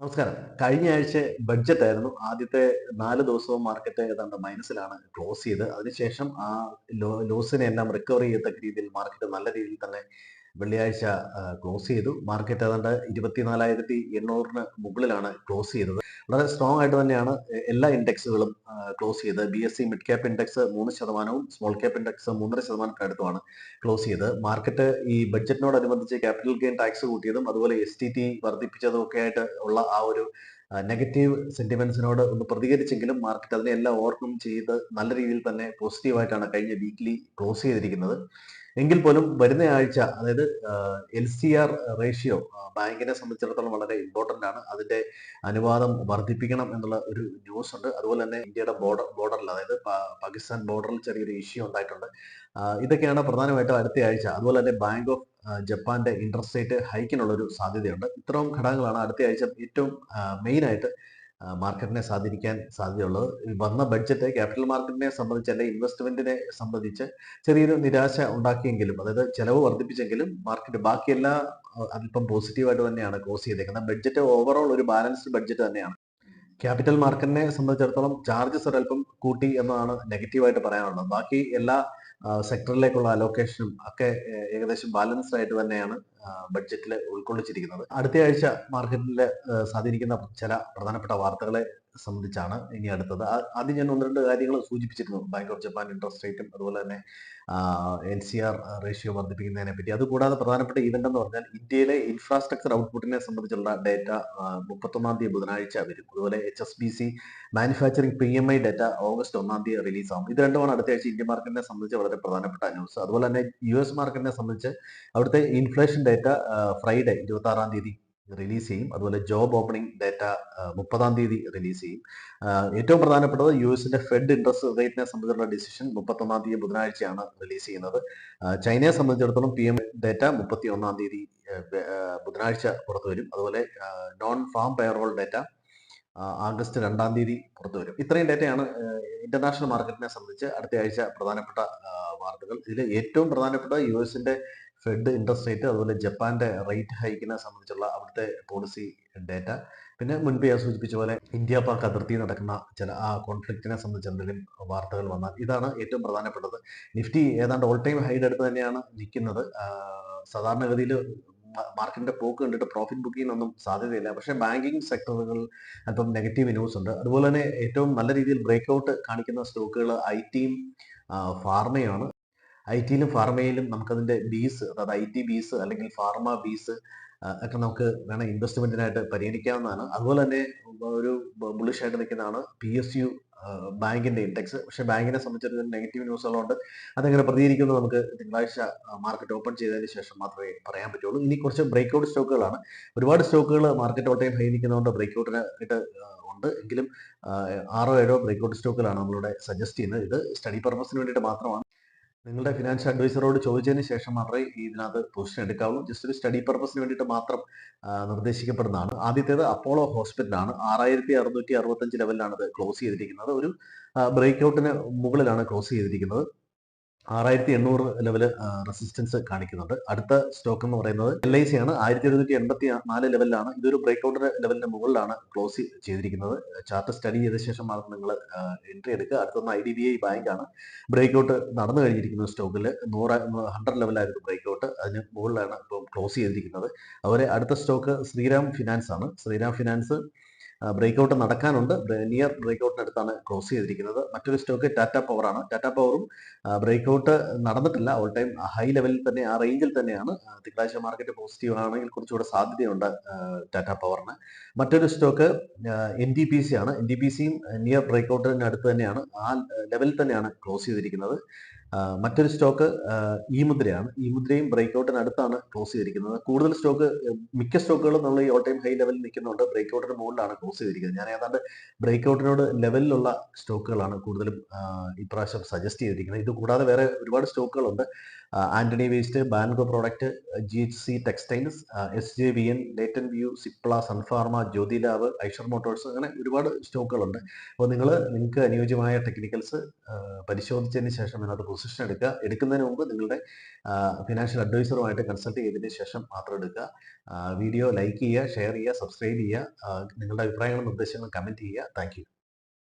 നമസ്കാരം. കഴിഞ്ഞ ആഴ്ച ബഡ്ജറ്റ് ആയിരുന്നു ആദ്യത്തെ നാല് ദിവസവും മാർക്കറ്റ് ഏതാണ്ട് മൈനസിലാണ് ക്ലോസ് ചെയ്ത്. അതിനുശേഷം ആ ലോസിനെ എല്ലാം റിക്കവർ ചെയ്യത്തക്ക രീതിയിൽ മാർക്കറ്റ് നല്ല രീതിയിൽ തന്നെ വെള്ളിയാഴ്ച ക്ലോസ് ചെയ്തു. മാർക്കറ്റ് ഏതാണ്ട് ഇരുപത്തിനാലായിരത്തി എണ്ണൂറിന് മുകളിലാണ് ക്ലോസ് ചെയ്തത്. വളരെ സ്ട്രോങ് ആയിട്ട് തന്നെയാണ് എല്ലാ ഇൻഡെക്സുകളും ക്ലോസ് ചെയ്തത് B S E mid cap index മൂന്ന് ശതമാനവും സ്മോൾ ക്യാപ്പ് ഇൻഡെക്സ് മൂന്നര ശതമാനത്തിനടുത്തുമാണ് ക്ലോസ് ചെയ്ത് മാർക്കറ്റ് ഈ ബഡ്ജറ്റിനോടനുബന്ധിച്ച് ക്യാപിറ്റൽ ഗെയിൻ ടാക്സ് കൂട്ടിയതും അതുപോലെ എസ് ടി ടി വർദ്ധിപ്പിച്ചതും ഒക്കെ ആയിട്ട് ഉള്ള ആ ഒരു നെഗറ്റീവ് സെന്റിമെന്റ്സിനോട് ഒന്ന് പ്രതികരിച്ചെങ്കിലും മാർക്കറ്റ് അതിനെല്ലാം ഓവർകം ചെയ്ത് നല്ല രീതിയിൽ തന്നെ പോസിറ്റീവായിട്ടാണ് കഴിഞ്ഞ വീക്കിലി ക്ലോസ് ചെയ്തിരിക്കുന്നത്. എങ്കിൽ പോലും വരുന്ന ആഴ്ച അതായത് എൽ സി ആർ റേഷ്യോ ബാങ്കിനെ സംബന്ധിച്ചിടത്തോളം വളരെ ഇമ്പോർട്ടന്റ് ആണ്. അതിന്റെ അനുവാദം വർദ്ധിപ്പിക്കണം എന്നുള്ള ഒരു ന്യൂസ് ഉണ്ട്. അതുപോലെ തന്നെ ഇന്ത്യയുടെ ബോർഡർ ബോർഡറിൽ അതായത് പാകിസ്ഥാൻ ബോർഡറിൽ ചെറിയൊരു ഇഷ്യൂ ഉണ്ടായിട്ടുണ്ട്. ഇതൊക്കെയാണ് പ്രധാനമായിട്ടും അടുത്ത ആഴ്ച. അതുപോലെ തന്നെ ബാങ്ക് ഓഫ് ജപ്പാന്റെ ഇൻട്രസ്റ്റ് റേറ്റ് ഹൈക്കിനുള്ള ഒരു സാധ്യതയുണ്ട്. ഇത്രയും ഘടകങ്ങളാണ് അടുത്ത ആഴ്ച ഏറ്റവും മെയിൻ ആയിട്ട് മാർക്കറ്റിനെ സ്വാധീനിക്കാൻ സാധ്യതയുള്ളത് വന്ന ബഡ്ജറ്റ് ക്യാപിറ്റൽ മാർക്കറ്റിനെ സംബന്ധിച്ച് അല്ലെങ്കിൽ ഇൻവെസ്റ്റ്മെന്റിനെ സംബന്ധിച്ച് ചെറിയൊരു നിരാശ ഉണ്ടാക്കിയെങ്കിലും അതായത് ചെലവ് വർദ്ധിപ്പിച്ചെങ്കിലും മാർക്കറ്റ് ബാക്കിയെല്ലാം അല്പം പോസിറ്റീവായിട്ട് തന്നെയാണ് ക്ലോസ് ചെയ്തേക്കുന്നത്. ബഡ്ജറ്റ് ഓവറോൾ ഒരു ബാലൻസ്ഡ് ബഡ്ജറ്റ് തന്നെയാണ്. ക്യാപിറ്റൽ മാർക്കറ്റിനെ സംബന്ധിച്ചിടത്തോളം ചാർജസ് ഒരല്പം കൂട്ടി എന്നതാണ് നെഗറ്റീവായിട്ട് പറയാനുള്ളത്. ബാക്കി എല്ലാ സെക്ടറിലേക്കുള്ള അലോക്കേഷനും ഒക്കെ ഏകദേശം ബാലൻസ്ഡ് ആയിട്ട് തന്നെയാണ് ബഡ്ജറ്റിൽ ഉൾക്കൊള്ളിച്ചിരിക്കുന്നത്. അടുത്തയാഴ്ച മാർക്കറ്റിൽ സ്വാധീനിക്കുന്ന ചില പ്രധാനപ്പെട്ട വാർത്തകളെ സംബന്ധിച്ചാണ് ഇനി അടുത്തത്. ആദ്യം ഞാൻ ഒന്ന് രണ്ട് കാര്യങ്ങൾ സൂചിപ്പിച്ചിരുന്നു. ബാങ്ക് ഓഫ് ജപ്പാൻ ഇൻട്രസ്റ്റ് റേറ്റും അതുപോലെ തന്നെ എൻ സി ആർ റേഷ്യോ വർദ്ധിപ്പിക്കുന്നതിനെ പറ്റി. അതുകൂടാതെ പ്രധാനപ്പെട്ട ഇവന്റ് എന്ന് പറഞ്ഞാൽ ഇന്ത്യയിലെ ഇൻഫ്രാസ്ട്രക്ചർ ഔട്ട്പുട്ടിനെ സംബന്ധിച്ചുള്ള ഡേറ്റ മുപ്പത്തൊന്നാം തീയതി ബുധനാഴ്ച വരും. അതുപോലെ H S B C manufacturing P M I data August ഒന്നാം തീയതി റിലീസ് ആവും. ഇത് രണ്ടുമാണ് അടുത്ത ആഴ്ച ഇന്ത്യൻ മാർക്കറ്റിനെ സംബന്ധിച്ച് വളരെ പ്രധാനപ്പെട്ട ന്യൂസ് അതുപോലെ തന്നെ യു എസ് മാർക്കറ്റിനെ സംബന്ധിച്ച് അവിടുത്തെ ഇൻഫ്ലേഷൻ ഡേറ്റ ഫ്രൈഡേ ഇരുപത്തി ആറാം തീയതി റിലീസ് ചെയ്യും. അതുപോലെ ജോബ് ഓപ്പണിംഗ് ഡേറ്റ മുപ്പതാം തീയതി റിലീസ് ചെയ്യും. ഏറ്റവും പ്രധാനപ്പെട്ടത് യു എസിന്റെ ഫെഡ് ഇൻട്രസ്റ്റ് റേറ്റിനെ സംബന്ധിച്ചുള്ള ഡിസിഷൻ മുപ്പത്തൊന്നാം തീയതി ബുധനാഴ്ചയാണ് റിലീസ് ചെയ്യുന്നത്. ചൈനയെ സംബന്ധിച്ചിടത്തോളം പി എം ഡേറ്റ മുപ്പത്തി ഒന്നാം തീയതി ബുധനാഴ്ച പുറത്തു വരും. അതുപോലെ non farm payroll data August രണ്ടാം തീയതി പുറത്തു വരും. ഇത്രയും ഡേറ്റയാണ് ഇന്റർനാഷണൽ മാർക്കറ്റിനെ സംബന്ധിച്ച് അടുത്തയാഴ്ച പ്രധാനപ്പെട്ട വാർത്തകൾ. ഇതിൽ ഏറ്റവും പ്രധാനപ്പെട്ട യു എസിന്റെ ഫെഡ് ഇൻട്രസ്റ്റ് റേറ്റ് അതുപോലെ ജപ്പാന്റെ റേറ്റ് ഹൈക്കിനെ സംബന്ധിച്ചുള്ള അവിടുത്തെ പോളിസി ഡേറ്റ പിന്നെ മുൻപ് ഞാൻ സൂചിപ്പിച്ച പോലെ ഇന്ത്യ പാക് അതിർത്തി നടക്കുന്ന ചില ആ കോൺഫ്ലിക്റ്റിനെ സംബന്ധിച്ച് എന്തെങ്കിലും വാർത്തകൾ വന്നാൽ ഇതാണ് ഏറ്റവും പ്രധാനപ്പെട്ടത്. നിഫ്റ്റി ഏതാണ്ട് ഓൾ ടൈം ഹൈഡ് അടുത്ത് തന്നെയാണ് നിൽക്കുന്നത്. സാധാരണഗതിയിൽ മാർക്കറ്റിന്റെ പോക്ക് കണ്ടിട്ട് പ്രോഫിറ്റ് ബുക്കിങ്ങിനൊന്നും സാധ്യതയില്ല. പക്ഷേ ബാങ്കിങ് സെക്ടറുകൾ അല്പം നെഗറ്റീവ് ന്യൂസ് ഉണ്ട്. അതുപോലെ തന്നെ ഏറ്റവും നല്ല രീതിയിൽ ബ്രേക്ക് ഔട്ട് കാണിക്കുന്ന സ്റ്റോക്കുകൾ ഐ ടിയും ഫാർമയാണ് ഐ ടിയിലും ഫാർമയിലും നമുക്കതിന്റെ ബീസ് അതായത് ഐ ടി ബീസ് അല്ലെങ്കിൽ ഫാർമ ബീസ് ഒക്കെ നമുക്ക് വേണം ഇൻവെസ്റ്റ്മെന്റിനായിട്ട് പരിഗണിക്കാവുന്നതാണ്. അതുപോലെ തന്നെ ഒരു ബുള്ളിഷ് ആയിട്ട് നിൽക്കുന്നതാണ് പി എസ് യു ബാങ്കിന്റെ ഇൻഡെക്സ് പക്ഷെ ബാങ്കിനെ സംബന്ധിച്ചിടത്തോളം നെഗറ്റീവ് ന്യൂസുകളുണ്ട് അതെങ്ങനെ പ്രതികരിക്കുന്നത് നമുക്ക് തിങ്കളാഴ്ച മാർക്കറ്റ് ഓപ്പൺ ചെയ്തതിന് ശേഷം മാത്രമേ പറയാൻ പറ്റുള്ളൂ. ഇനി കുറച്ച് ബ്രേക്ക് ഔട്ട് സ്റ്റോക്കുകളാണ് ഒരുപാട് സ്റ്റോക്കുകൾ മാർക്കറ്റ് ഓൾ ടൈം ഹൈ നിൽക്കുന്നതുകൊണ്ട് ബ്രേക്ക് ഔട്ടിന് ആയിട്ട് ഉണ്ട്. എങ്കിലും ആറോ ഏഴോ ബ്രേക്ക് ഔട്ട് സ്റ്റോക്കുകളാണ് നമ്മളിവിടെ സജസ്റ്റ് ചെയ്യുന്നത്. ഇത് സ്റ്റഡി പർപ്പസിന് വേണ്ടിയിട്ട് മാത്രമാണ്. നിങ്ങളുടെ ഫിനാൻഷ്യൽ അഡ്വൈസറോട് ചോദിച്ചതിന് ശേഷം മാത്രമേ ഇതിനകത്ത് പൊസിഷൻ എടുക്കാവുള്ളൂ. ജസ്റ്റ് ഒരു സ്റ്റഡി പർപ്പസിന് വേണ്ടിയിട്ട് മാത്രം നിർദ്ദേശിക്കപ്പെടുന്നതാണ്. ആദ്യത്തേത് അപ്പോളോ ഹോസ്പിറ്റലാണ് ആറായിരത്തി അറുന്നൂറ്റി അറുപത്തഞ്ച് ലെവലിലാണ് ഇത് ക്ലോസ് ചെയ്തിരിക്കുന്നത്. ഒരു ബ്രേക്ക് ഔട്ടിന് മുകളിലാണ് ക്ലോസ് ചെയ്തിരിക്കുന്നത്. ആറായിരത്തി എണ്ണൂറ് ലെവൽ റെസിസ്റ്റൻസ് കാണിക്കുന്നുണ്ട്. അടുത്ത സ്റ്റോക്ക് എന്ന് പറയുന്നത് എൽ ഐ സി ആണ് ആയിരത്തി എഴുന്നൂറ്റി എൺപത്തി നാല് ലെവലിലാണ്. ഇതൊരു ബ്രേക്ക് ഔട്ട് ലെവലിന്റെ മുകളിലാണ് ക്ലോസ് ചെയ്തിരിക്കുന്നത്. ചാർട്ട് സ്റ്റഡി ചെയ്ത ശേഷം മാത്രം നിങ്ങൾ എൻട്രി എടുക്കുക. അടുത്തൊന്ന് I D B I bank ആണ് ബ്രേക്ക് ഔട്ട് നടന്നു കഴിഞ്ഞിരിക്കുന്ന സ്റ്റോക്കിൽ നൂറ് ഹൺഡ്രഡ് ലെവലായിരുന്നു ബ്രേക്ക് ഔട്ട് അതിന് മുകളിലാണ് ഇപ്പോൾ ക്ലോസ് ചെയ്തിരിക്കുന്നത്. അതുപോലെ അടുത്ത സ്റ്റോക്ക് ശ്രീറാം ഫിനാൻസ് ആണ് ശ്രീറാം ഫിനാൻസ് ബ്രേക്ക് ഔട്ട് നടക്കാനുണ്ട്. നിയർ ബ്രേക്ക് ഔട്ടിനടുത്താണ് ക്ലോസ് ചെയ്തിരിക്കുന്നത്. മറ്റൊരു സ്റ്റോക്ക് ടാറ്റ പവറാണ് ടാറ്റ പവറും ബ്രേക്ക് ഔട്ട് നടന്നിട്ടില്ല. ഓൾ ടൈം ഹൈ ലെവലിൽ തന്നെ ആ റേഞ്ചിൽ തന്നെയാണ്. തിങ്കളാഴ്ച മാർക്കറ്റ് പോസിറ്റീവ് ആണെങ്കിൽ കുറച്ചുകൂടെ സാധ്യതയുണ്ട് ടാറ്റ പവറിന് മറ്റൊരു stock N T P C ആണ്. എൻ ഡി പി സിയും നിയർ ബ്രേക്ക് ഔട്ടിന് അടുത്ത് തന്നെയാണ്. ആ ലെവലിൽ തന്നെയാണ് ക്ലോസ് ചെയ്തിരിക്കുന്നത്. മറ്റൊരു സ്റ്റോക്ക് ഈ മുദ്രയാണ്. ഈ മുദ്രയും ബ്രേക്ക്ഔട്ടിനടുത്താണ് ക്ലോസ് ചെയ്തിരിക്കുന്നത്. കൂടുതൽ സ്റ്റോക്ക് മിക്ക സ്റ്റോക്കുകളും നമ്മൾ ഈ ഓൾ ടൈം ഹൈ ലെവലിൽ നിൽക്കുന്നുണ്ട്. ബ്രേക്ക്ഔട്ടിന് മുകളിലാണ് ക്ലോസ് ചെയ്തിരിക്കുന്നത്. ഞാൻ ഏതാണ്ട് ബ്രേക്ക്ഔട്ടിനോട് ലെവലിലുള്ള സ്റ്റോക്കുകളാണ് കൂടുതലും ഇപ്രാവശ്യം സജസ്റ്റ് ചെയ്തിരിക്കുന്നത്. ഇത് കൂടാതെ വേറെ ഒരുപാട് സ്റ്റോക്കുകളുണ്ട് Antony waste ബാൻഗോ product G H C textiles S J V N Latent View Cipla Sun Pharma Jyothy Eicher Motors അങ്ങനെ ഒരുപാട് സ്റ്റോക്കുകളുണ്ട് അപ്പോൾ നിങ്ങൾ നിങ്ങൾക്ക് അനുയോജ്യമായ ടെക്നിക്കൽസ് പരിശോധിച്ചതിന് ശേഷം ഇതിനകത്ത് പൊസിഷൻ എടുക്കുക. എടുക്കുന്നതിന് മുമ്പ് നിങ്ങളുടെ ഫിനാൻഷ്യൽ അഡ്വൈസറുമായിട്ട് കൺസൾട്ട് ചെയ്തതിന് ശേഷം മാത്രം എടുക്കുക. വീഡിയോ ലൈക്ക് ചെയ്യുക ഷെയർ ചെയ്യുക സബ്സ്ക്രൈബ് ചെയ്യുക. നിങ്ങളുടെ അഭിപ്രായങ്ങളും നിർദ്ദേശങ്ങളും കമന്റ് ചെയ്യുക. താങ്ക്